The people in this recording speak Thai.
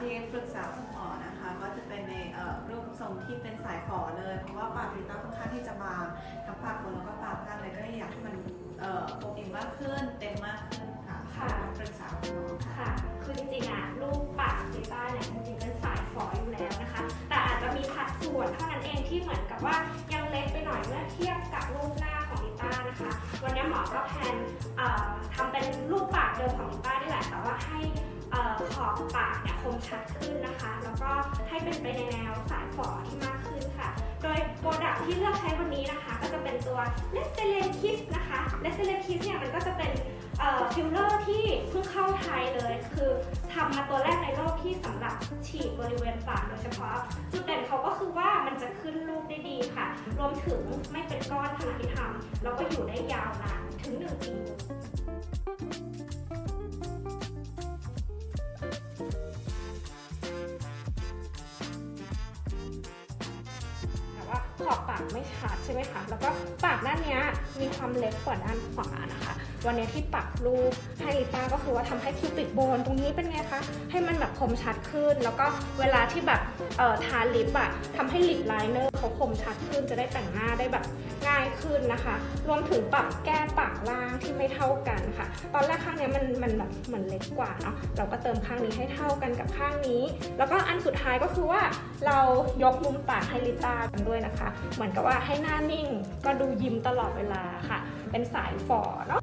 ที่ปรึกษาคุณหมอนะคะ ก็จะเป็นในเอ่อรูปทรงที่เป็นสายฝอเลย เพราะว่าปากลิต้าค่อนข้างที่จะบางทั้งปากบนแล้วก็ปากล่างเลยก็เลยอยากให้มันเอ่อโปร่งมากขึ้นเต็มมากขึ้นค่ะค่ะก็ปรึกษาคุณหมอค่ะค่ะคือจริงๆอะรูปปากลิต้าเนี่ยจริงๆเป็นสายฝออยู่แล้วนะคะ แต่อาจจะมีสัดส่วนเท่านั้นเองที่เหมือนกับว่ายังเล็กไปหน่อยเมื่อเทียบกับรูปหน้าของลิต้านะคะ วันนี้หมอก็แพลนเอ่อทำ ปากเนี่ยคมชัดขึ้นนะคะ แล้วก็ให้เป็นไปในแนวสายฝอที่มากขึ้นค่ะ โดยโปรดักที่เลือกใช้วันนี้นะคะ ก็จะเป็นตัว l e s t e l e n Kiss นะคะ l e s t e l e n Kiss เนี่ยมันก็จะเป็นฟิลเลอร์ที่เพิ่งเข้าไทยเลย คือทำมาตัวแรกในโลกที่สำหรับฉีดบริเวณปากโดยเฉพาะ จุดเด่นเขาก็คือว่ามันจะขึ้นรูปได้ดีค่ะ รวมถึงไม่เป็นก้อนขณะที่ทำแล้วก็อยู่ได้ยาว ขอบปากไม่ชัดใช่ไหมคะแล้วก็ปากด้านนี้มีความเล็กกว่าด้านขวานะคะ วันนี้ที่ปักรูปให้ลิต้าก็คือว่าทำให้คิวปิดโบนตรงนี้เป็นไงคะให้มันแบบคมชัดขึ้น แล้วก็เวลาที่แบบเอ่อทาลิปอะทำให้ลิปไลเนอร์เขาคมชัดขึ้นจะได้แต่งหน้าได้แบบง่ายขึ้นนะคะ รวมถึงปรับแก้ปากล่างที่ไม่เท่ากันค่ะ ตอนแรกข้างนี้มันมันแบบเหมือนเล็กกว่าเนาะเราก็เติมข้างนี้ให้เท่ากันกับข้างนี้ แล้วก็อันสุดท้ายก็คือว่าเรายกมุมปากให้ลิต้ากันด้วยนะคะเหมือนกับว่าให้หน้านิ่งก็ดูยิ้มตลอดเวลาค่ะ เป็นสายฝอเนาะ